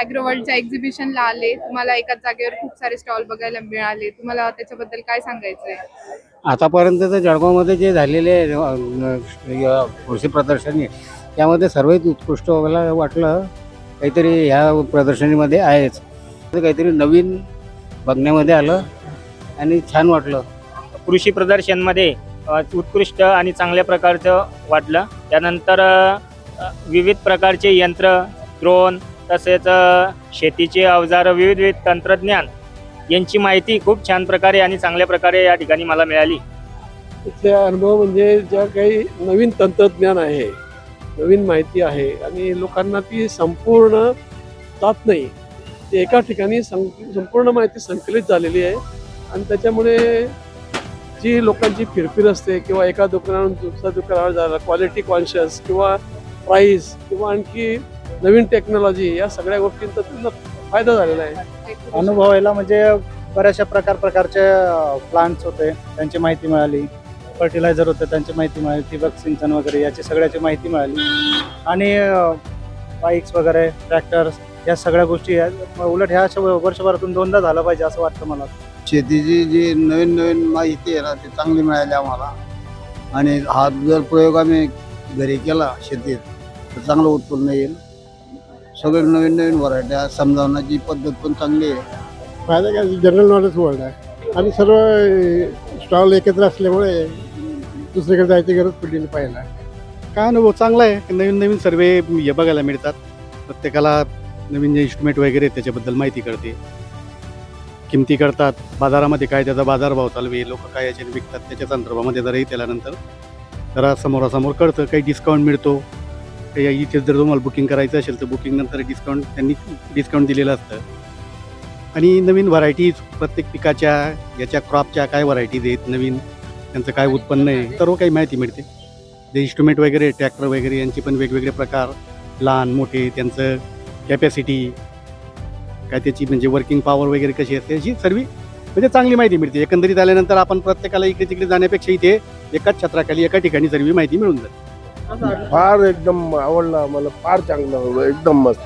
Agro वर्ल्डच्या एक्झिबिशनला आले. तुम्हाला एकाच जागेवर खूप सारे स्टॉल बघायला मिळाले. तुम्हाला त्याच्याबद्दल काय सांगायचं आहे आतापर्यंत तर जळगावमध्ये जे झालेले कृषी प्रदर्शनी त्यामध्ये सर्वात उत्कृष्ट मला वाटलं काहीतरी ह्या प्रदर्शनीमध्ये आहेच. ते काहीतरी नवीन बघण्यामध्ये आलं आणि छान वाटलं. कृषी प्रदर्शनमध्ये अ, उत्कृष्ट आणि चांगल्या प्रकारचं वाटलं. त्यानंतर अ, विविध प्रकारचे यंत्र ड्रोन तसेच शेतीचे अवजार विविध विविध तंत्रज्ञान यांची माहिती खूप छान प्रकारे आणि चांगल्या प्रकारे या ठिकाणी मला मिळाली. इथले अनुभव म्हणजे ज्या काही नवीन तंत्रज्ञान आहे नवीन माहिती आहे आणि लोकांना ती संपूर्ण जात नाही. ती एका ठिकाणी सं- संपूर्ण माहिती संकलित झालेली आहे आणि त्याच्यामुळे जी लोकांची फिरफिर असते किंवा एका दुकानावरून दुसऱ्या दुकानावर जायला क्वालिटी कॉन्शियस किंवा प्राईस किंवा आणखी नवीन टेक्नॉलॉजी या सगळ्या गोष्टींचा त्यांना फायदा झालेला आहे. अनुभवायला म्हणजे बऱ्याचशा प्रकार प्रकारचे प्लांट्स होते त्यांची माहिती मिळाली. फर्टिलायझर होते त्यांची माहिती मिळाली. ठिबक सिंचन वगैरे याची सगळ्याची माहिती मिळाली. आणि बाईक्स वगैरे ट्रॅक्टर्स या सगळ्या गोष्टी आहेत उलट ह्या अशा वर्षभरातून दोनदा झालं पाहिजे असं वाटतं मला. शेतीची जी नवीन नवीन माहिती आहे ना ती चांगली मिळाली आम्हाला. आणि हा जर प्रयोग आम्ही घरी केला शेतीत तर चांगलं उत्पन्न येईल. सगळे नवीन नवीन व्हरायट्या समजावण्याची पद्धत पण चांगली आहे. फायदा काय जनरल नॉलेज वर्ल्ड आहे. आणि सर्व स्टॉल एकत्र असल्यामुळे दुसरीकडे जायची गरज पडली नाही पाहिजे काय अनुभव चांगला आहे? की नवीन नवीन सर्वे हे बघायला मिळतात. प्रत्येकाला नवीन जे इन्स्ट्रुमेंट वगैरे आहेत त्याच्याबद्दल माहिती कळते. किमती करतात बाजारामध्ये काय त्याचा बाजारभाव चालू आहे लोक काय याच्याने विकतात त्याच्या संदर्भामध्ये जर त्याच्यानंतर जरा समोरासमोर कळतं. काही डिस्काउंट मिळतो. काही इथे जर तुम्हाला बुकिंग करायचं असेल तर बुकिंग नंतर डिस्काउंट त्यांनी डिस्काउंट दिलेलं असतं. आणि नवीन व्हरायटीज प्रत्येक पिकाच्या याच्या क्रॉपच्या काय व्हरायटीज आहेत नवीन त्यांचं काय उत्पन्न आहे सर्व काही माहिती मिळते. जे इन्स्ट्रुमेंट वगैरे ट्रॅक्टर वगैरे यांचे पण वेगवेगळे प्रकार लहान मोठे त्यांचं कॅपॅसिटी काय त्याची म्हणजे वर्किंग पॉवर वगैरे कशी असते अशी सर्व म्हणजे चांगली माहिती मिळते. एकंदरीत आल्यानंतर आपण प्रत्येकाला इकडे तिकडे जाण्यापेक्षा इथे एकाच छत्राखाली एका ठिकाणी सर्व माहिती मिळून जाते. फार एकदम आवडला मला फार चांगलं एकदम मस्त.